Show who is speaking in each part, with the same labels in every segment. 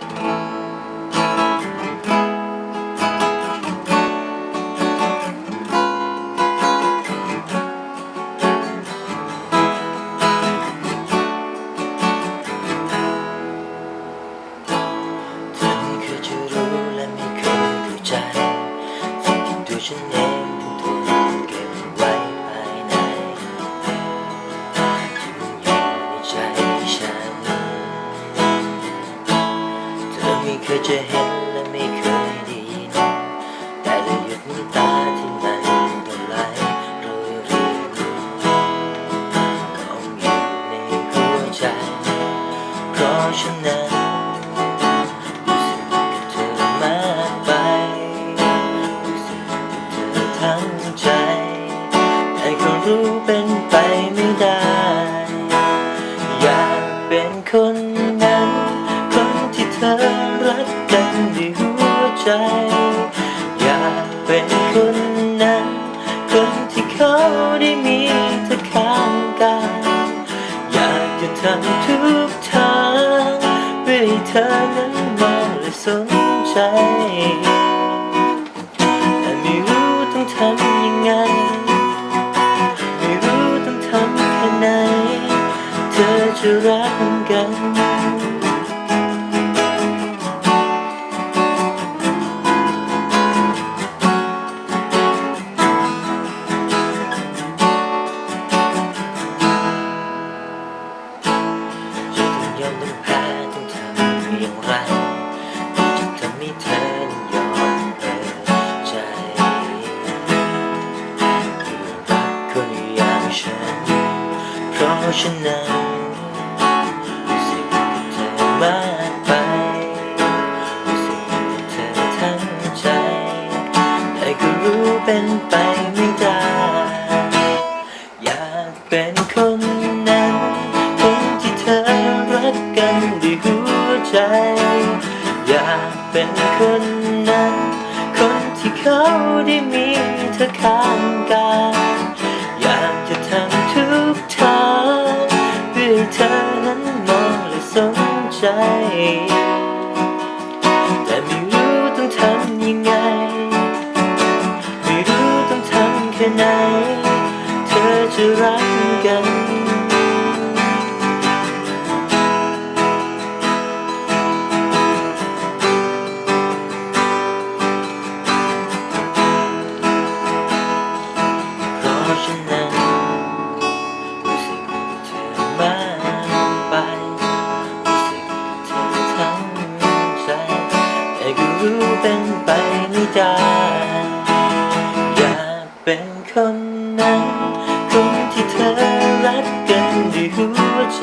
Speaker 1: เธอไม่เคยจะรู้และไม่เคยเข้าใจสิ่งที่ตัวฉันเอง เธอไม่เใจ อยากเป็นคนนั้น คนที่เขาได้มีเธอข้างกายอยากจะทำทุกทางเพื่อให้เธอนั้นมองและสนใจแต่ไม่รู้ต้องทำยังไง ไม่รู้ต้องทำแค่ไหน เธอจะรักกัน องต้องแพ้ต้องทำอย่างไรที่จะทำให้เธอนยอมเปิดใจเพื่อรักคนอย่างฉันเพราะฉะนั้น ด้วยหัวใจ อยากเป็นคนนั้น คนที่เขาได้มีเธอข้างกายอยากจะทำทุกทางเพื่อเธอนั้นมองและสนใจ แต่ไม่รู้ต้องทำยังไง ไม่รู้ต้องทำแค่ไหน เธอจะรักกัน เป็นไปไม่ได้อยากเป็นคนนั้นคนที่เธอรักกันด้วยหัวใจ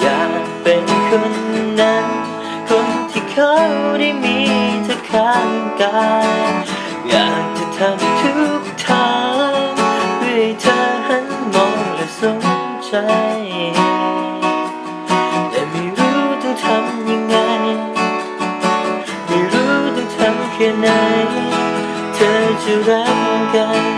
Speaker 1: อยากเป็นคนนั้น คนที่เขาได้มีเธอข้างกายอยากจะทำทุกทางเพื่อให้เธอหันมองและสนใจ ค่ไหน เธอจะรักกัน